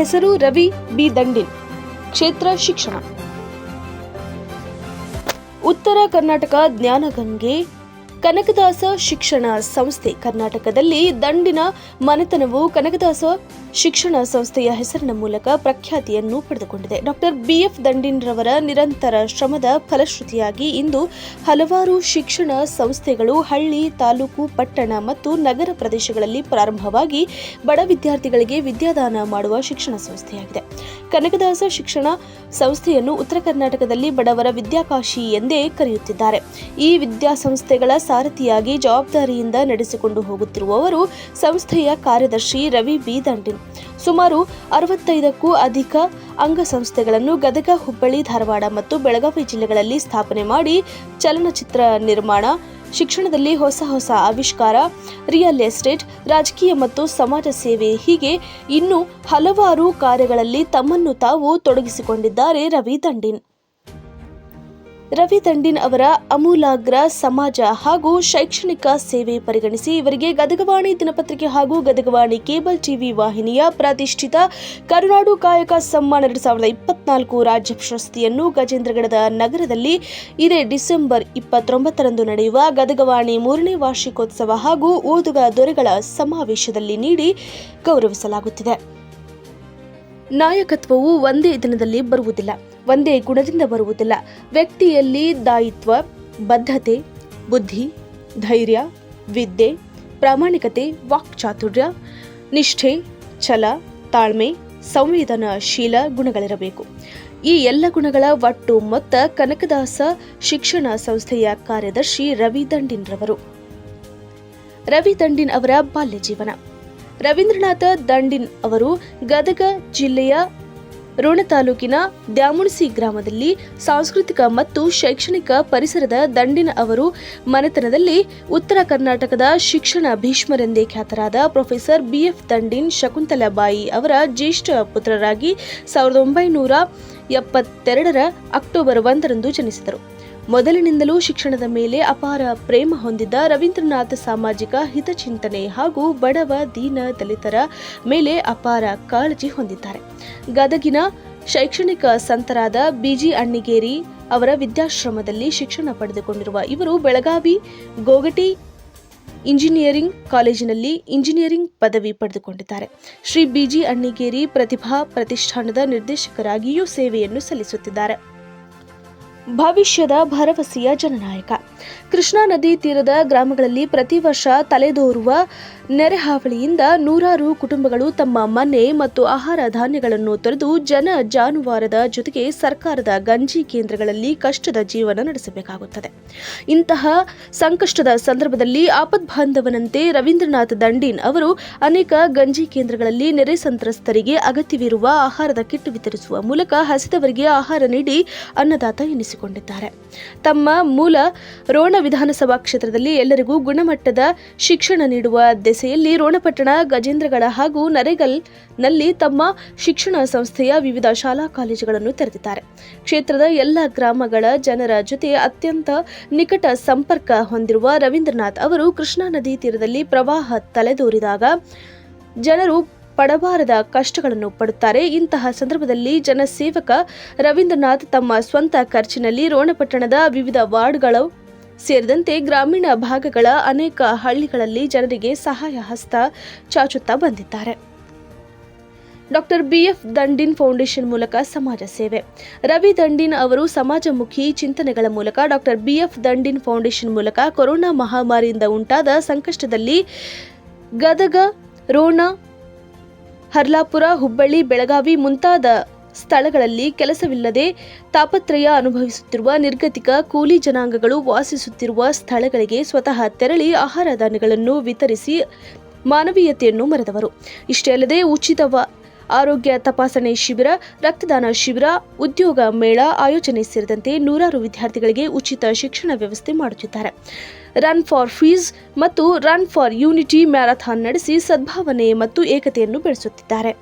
ಹೆಸರು ರವಿ ಬಿ. ದಂಡಿನ್. ಕ್ಷೇತ್ರ ಶಿಕ್ಷಣ. ಉತ್ತರ ಕರ್ನಾಟಕ ಜ್ಞಾನಗಂಗೆ ಕನಕದಾಸ ಶಿಕ್ಷಣ ಸಂಸ್ಥೆ ಕರ್ನಾಟಕದಲ್ಲಿ ದಂಡಿನ ಮನೆತನವು ಕನಕದಾಸ ಶಿಕ್ಷಣ ಸಂಸ್ಥೆಯ ಹೆಸರಿನ ಮೂಲಕ ಪ್ರಖ್ಯಾತಿಯನ್ನು ಪಡೆದುಕೊಂಡಿದೆ. ಡಾಕ್ಟರ್ ಬಿಎಫ್ ದಂಡಿನ್ ರವರ ನಿರಂತರ ಶ್ರಮದ ಫಲಶ್ರುತಿಯಾಗಿ ಇಂದು ಹಲವಾರು ಶಿಕ್ಷಣ ಸಂಸ್ಥೆಗಳು ಹಳ್ಳಿ, ತಾಲೂಕು, ಪಟ್ಟಣ ಮತ್ತು ನಗರ ಪ್ರದೇಶಗಳಲ್ಲಿ ಪ್ರಾರಂಭವಾಗಿ ಬಡ ವಿದ್ಯಾರ್ಥಿಗಳಿಗೆ ವಿದ್ಯಾದಾನ ಮಾಡುವ ಶಿಕ್ಷಣ ಸಂಸ್ಥೆಯಾಗಿದೆ. ಕನಕದಾಸ ಶಿಕ್ಷಣ ಸಂಸ್ಥೆಯನ್ನು ಉತ್ತರ ಕರ್ನಾಟಕದಲ್ಲಿ ಬಡವರ ವಿದ್ಯಾಕಾಶಿ ಎಂದೇ ಕರೆಯುತ್ತಿದ್ದಾರೆ. ಈ ವಿದ್ಯಾಸಂಸ್ಥೆಗಳ ಸಾರಥಿಯಾಗಿ ಜವಾಬ್ದಾರಿಯಿಂದ ನಡೆಸಿಕೊಂಡು ಹೋಗುತ್ತಿರುವವರು ಸಂಸ್ಥೆಯ ಕಾರ್ಯದರ್ಶಿ ರವಿ ಬಿ. ದಂಡಿನ್. ಸುಮಾರು ಅರವತ್ತೈದಕ್ಕೂ ಅಧಿಕ ಅಂಗಸಂಸ್ಥೆಗಳನ್ನು ಗದಗ, ಹುಬ್ಬಳ್ಳಿ, ಧಾರವಾಡ ಮತ್ತು ಬೆಳಗಾವಿ ಜಿಲ್ಲೆಗಳಲ್ಲಿ ಸ್ಥಾಪನೆ ಮಾಡಿ ಚಲನಚಿತ್ರ ನಿರ್ಮಾಣ, ಶಿಕ್ಷಣದಲ್ಲಿ ಹೊಸ ಹೊಸ ಆವಿಷ್ಕಾರ, ರಿಯಲ್ ಎಸ್ಟೇಟ್, ರಾಜಕೀಯ ಮತ್ತು ಸಮಾಜ ಸೇವೆ ಹೀಗೆ ಇನ್ನೂ ಹಲವಾರು ಕಾರ್ಯಗಳಲ್ಲಿ ತಮ್ಮನ್ನು ತಾವು ತೊಡಗಿಸಿಕೊಂಡಿದ್ದಾರೆ ರವಿ ದಂಡಿನ್. ರವಿ ತಂಡಿನ್ ಅವರ ಅಮೂಲಾಗ್ರ ಸಮಾಜ ಹಾಗೂ ಶೈಕ್ಷಣಿಕ ಸೇವೆ ಪರಿಗಣಿಸಿ ಇವರಿಗೆ ಗದಗವಾಣಿ ದಿನಪತ್ರಿಕೆ ಹಾಗೂ ಗದಗವಾಣಿ ಕೇಬಲ್ ಟಿವಿ ವಾಹಿನಿಯ ಪ್ರತಿಷ್ಠಿತ ಕರುನಾಡು ಕಾಯಕ ಸಮ್ಮಾನ ಎರಡು ಸಾವಿರದ ಇಪ್ಪತ್ನಾಲ್ಕು ರಾಜ್ಯ ಪ್ರಶಸ್ತಿಯನ್ನು ಗಜೇಂದ್ರಗಡದ ನಗರದಲ್ಲಿ ಇದೇ ಡಿಸೆಂಬರ್ ಇಪ್ಪತ್ತೊಂಬತ್ತರಂದು ನಡೆಯುವ ಗದಗವಾಣಿ ಮೂರನೇ ವಾರ್ಷಿಕೋತ್ಸವ ಹಾಗೂ ಓದುಗ ದೊರೆಗಳ ಸಮಾವೇಶದಲ್ಲಿ ನೀಡಿ ಗೌರವಿಸಲಾಗುತ್ತಿದೆ. ನಾಯಕತ್ವವು ಒಂದೇ ದಿನದಲ್ಲಿ ಬರುವುದಿಲ್ಲ. ಒಂದೇ ಗುಣದಿಂದ ಬರುವುದಿಲ್ಲ. ವ್ಯಕ್ತಿಯಲ್ಲಿ ದಾಯಿತ್ವ, ಬದ್ಧತೆ, ಬುದ್ಧಿ, ಧೈರ್ಯ, ವಿದ್ಯೆ, ಪ್ರಾಮಾಣಿಕತೆ, ವಾಕ್ಚಾತುರ್ಯ, ನಿಷ್ಠೆ, ಛಲ, ತಾಳ್ಮೆ, ಸಂವೇದನಾಶೀಲ ಗುಣಗಳಿರಬೇಕು. ಈ ಎಲ್ಲ ಗುಣಗಳ ಒಟ್ಟು ಮೊತ್ತ ಕನಕದಾಸ ಶಿಕ್ಷಣ ಸಂಸ್ಥೆಯ ಕಾರ್ಯದರ್ಶಿ ರವಿ ದಂಡಿನ್ ರವರು ರವಿ ದಂಡಿನ್ ಅವರ ಬಾಲ್ಯ ಜೀವನ ರವೀಂದ್ರನಾಥ ದಂಡಿನ್ ಅವರು ಗದಗ ಜಿಲ್ಲೆಯ ರೋಣ ತಾಲೂಕಿನ ದ್ಯಾಮುಣಸಿ ಗ್ರಾಮದಲ್ಲಿ ಸಾಂಸ್ಕೃತಿಕ ಮತ್ತು ಶೈಕ್ಷಣಿಕ ಪರಿಸರದ ದಂಡಿನ ಅವರು ಮನೆತನದಲ್ಲಿ ಉತ್ತರ ಕರ್ನಾಟಕದ ಶಿಕ್ಷಣ ಭೀಷ್ಮರೆಂದೇ ಖ್ಯಾತರಾದ ಪ್ರೊಫೆಸರ್ ಬಿಎಫ್ ದಂಡಿನ್ ಶಕುಂತಲಾಬಾಯಿ ಅವರ ಜ್ಯೇಷ್ಠ ಪುತ್ರರಾಗಿ ಸಾವಿರದ ಒಂಬೈನೂರ ಎಪ್ಪತ್ತೆರಡರ ಅಕ್ಟೋಬರ್ ಒಂದರಂದು ಜನಿಸಿದರು. ಮೊದಲಿನಿಂದಲೂ ಶಿಕ್ಷಣದ ಮೇಲೆ ಅಪಾರ ಪ್ರೇಮ ಹೊಂದಿದ್ದ ರವೀಂದ್ರನಾಥ್ ಸಾಮಾಜಿಕ ಹಿತಚಿಂತನೆ ಹಾಗೂ ಬಡವ, ದೀನ ದಲಿತರ ಮೇಲೆ ಅಪಾರ ಕಾಳಜಿ ಹೊಂದಿದ್ದಾರೆ. ಗದಗಿನ ಶೈಕ್ಷಣಿಕ ಸಂತರಾದ ಬಿಜಿ ಅಣ್ಣಿಗೇರಿ ಅವರ ವಿದ್ಯಾಶ್ರಮದಲ್ಲಿ ಶಿಕ್ಷಣ ಪಡೆದುಕೊಂಡಿರುವ ಇವರು ಬೆಳಗಾವಿ ಗೋಗಟಿ ಇಂಜಿನಿಯರಿಂಗ್ ಕಾಲೇಜಿನಲ್ಲಿ ಇಂಜಿನಿಯರಿಂಗ್ ಪದವಿ ಪಡೆದುಕೊಂಡಿದ್ದಾರೆ. ಶ್ರೀ ಬಿಜಿ ಅಣ್ಣಿಗೇರಿ ಪ್ರತಿಭಾ ಪ್ರತಿಷ್ಠಾನದ ನಿರ್ದೇಶಕರಾಗಿಯೂ ಸೇವೆಯನ್ನು ಸಲ್ಲಿಸುತ್ತಿದ್ದಾರೆ. ಭವಿಷ್ಯದ ಭರವಸೆಯ ಜನನಾಯಕ ಕೃಷ್ಣಾ ನದಿ ತೀರದ ಗ್ರಾಮಗಳಲ್ಲಿ ಪ್ರತಿ ವರ್ಷ ತಲೆದೋರುವ ನೆರೆಹಾವಳಿಯಿಂದ ನೂರಾರು ಕುಟುಂಬಗಳು ತಮ್ಮ ಮನೆ ಮತ್ತು ಆಹಾರ ಧಾನ್ಯಗಳನ್ನು ತೊರೆದು ಜನ ಜಾನುವಾರದ ಜೊತೆಗೆ ಸರ್ಕಾರದ ಗಂಜಿ ಕೇಂದ್ರಗಳಲ್ಲಿ ಕಷ್ಟದ ಜೀವನ ನಡೆಸಬೇಕಾಗುತ್ತದೆ. ಇಂತಹ ಸಂಕಷ್ಟದ ಸಂದರ್ಭದಲ್ಲಿ ಆಪದ್ಬಾಂಧವನಂತೆ ರವೀಂದ್ರನಾಥ್ ದಂಡೀನ್ ಅವರು ಅನೇಕ ಗಂಜಿ ಕೇಂದ್ರಗಳಲ್ಲಿ ನೆರೆ ಸಂತ್ರಸ್ತರಿಗೆ ಅಗತ್ಯವಿರುವ ಆಹಾರದ ಕಿಟ್ ವಿತರಿಸುವ ಮೂಲಕ ಹಸಿದವರಿಗೆ ಆಹಾರ ನೀಡಿ ಅನ್ನದಾತ ಎನಿಸಿಕೊಂಡಿದ್ದಾರೆ. ತಮ್ಮ ಮೂಲ ರೋಣ ವಿಧಾನಸಭಾ ಕ್ಷೇತ್ರದಲ್ಲಿ ಎಲ್ಲರಿಗೂ ಗುಣಮಟ್ಟದ ಶಿಕ್ಷಣ ನೀಡುವ ದೆಸೆಯಲ್ಲಿ ರೋಣಪಟ್ಟಣ ಗಜೇಂದ್ರಗಡ ಹಾಗೂ ನರೇಗಲ್ನಲ್ಲಿ ತಮ್ಮ ಶಿಕ್ಷಣ ಸಂಸ್ಥೆಯ ವಿವಿಧ ಶಾಲಾ ಕಾಲೇಜುಗಳನ್ನು ತೆರೆದಿದ್ದಾರೆ. ಕ್ಷೇತ್ರದ ಎಲ್ಲ ಗ್ರಾಮಗಳ ಜನರ ಜೊತೆ ಅತ್ಯಂತ ನಿಕಟ ಸಂಪರ್ಕ ಹೊಂದಿರುವ ರವೀಂದ್ರನಾಥ್ ಅವರು ಕೃಷ್ಣಾ ನದಿ ತೀರದಲ್ಲಿ ಪ್ರವಾಹ ತಲೆದೋರಿದಾಗ ಜನರು ಪಡಬಾರದ ಕಷ್ಟಗಳನ್ನು ಪಡುತ್ತಾರೆ. ಇಂತಹ ಸಂದರ್ಭದಲ್ಲಿ ಜನಸೇವಕ ರವೀಂದ್ರನಾಥ್ ತಮ್ಮ ಸ್ವಂತ ಖರ್ಚಿನಲ್ಲಿ ರೋಣಪಟ್ಟಣದ ವಿವಿಧ ವಾರ್ಡ್ಗಳು ಸೇರಿದಂತೆ ಗ್ರಾಮೀಣ ಭಾಗಗಳ ಅನೇಕ ಹಳ್ಳಿಗಳಲ್ಲಿ ಜನರಿಗೆ ಸಹಾಯ ಹಸ್ತ ಚಾಚುತ್ತಾ ಬಂದಿದ್ದಾರೆ. ಡಾಕ್ಟರ್ ಬಿಎಫ್ ದಂಡಿನ್ ಫೌಂಡೇಶನ್ ಮೂಲಕ ಸಮಾಜ ಸೇವೆ. ರವಿ ದಂಡಿನ್ ಅವರು ಸಮಾಜಮುಖಿ ಚಿಂತನೆಗಳ ಮೂಲಕ ಡಾಕ್ಟರ್ ಬಿಎಫ್ ದಂಡಿನ್ ಫೌಂಡೇಶನ್ ಮೂಲಕ ಕೊರೋನಾ ಮಹಾಮಾರಿಯಿಂದ ಉಂಟಾದ ಸಂಕಷ್ಟದಲ್ಲಿ ಗದಗ, ರೋಣ, ಹರ್ಲಾಪುರ, ಹುಬ್ಬಳ್ಳಿ, ಬೆಳಗಾವಿ ಮುಂತಾದ ಸ್ಥಳಗಳಲ್ಲಿ ಕೆಲಸವಿಲ್ಲದೆ ತಾಪತ್ರಯ ಅನುಭವಿಸುತ್ತಿರುವ ನಿರ್ಗತಿಕ ಕೂಲಿ ಜನಾಂಗಗಳು ವಾಸಿಸುತ್ತಿರುವ ಸ್ಥಳಗಳಿಗೆ ಸ್ವತಃ ತೆರಳಿ ಆಹಾರ ಧಾನ್ಯಗಳನ್ನು ವಿತರಿಸಿ ಮಾನವೀಯತೆಯನ್ನು ಮರೆದವರು ಇಷ್ಟೇ ಅಲ್ಲದೆ ಉಚಿತ ಆರೋಗ್ಯ ತಪಾಸಣೆ ಶಿಬಿರ, ರಕ್ತದಾನ ಶಿಬಿರ, ಉದ್ಯೋಗ ಮೇಳ ಆಯೋಜನೆ ಸೇರಿದಂತೆ ನೂರಾರು ವಿದ್ಯಾರ್ಥಿಗಳಿಗೆ ಉಚಿತ ಶಿಕ್ಷಣ ವ್ಯವಸ್ಥೆ ಮಾಡುತ್ತಿದ್ದಾರೆ. ರನ್ ಫಾರ್ ಫೀಸ್ ಮತ್ತು ರನ್ ಫಾರ್ ಯೂನಿಟಿ ಮ್ಯಾರಥಾನ್ ನಡೆಸಿ ಸದ್ಭಾವನೆ ಮತ್ತು ಏಕತೆಯನ್ನು ಬೆಳೆಸುತ್ತಿದ್ದಾರೆ.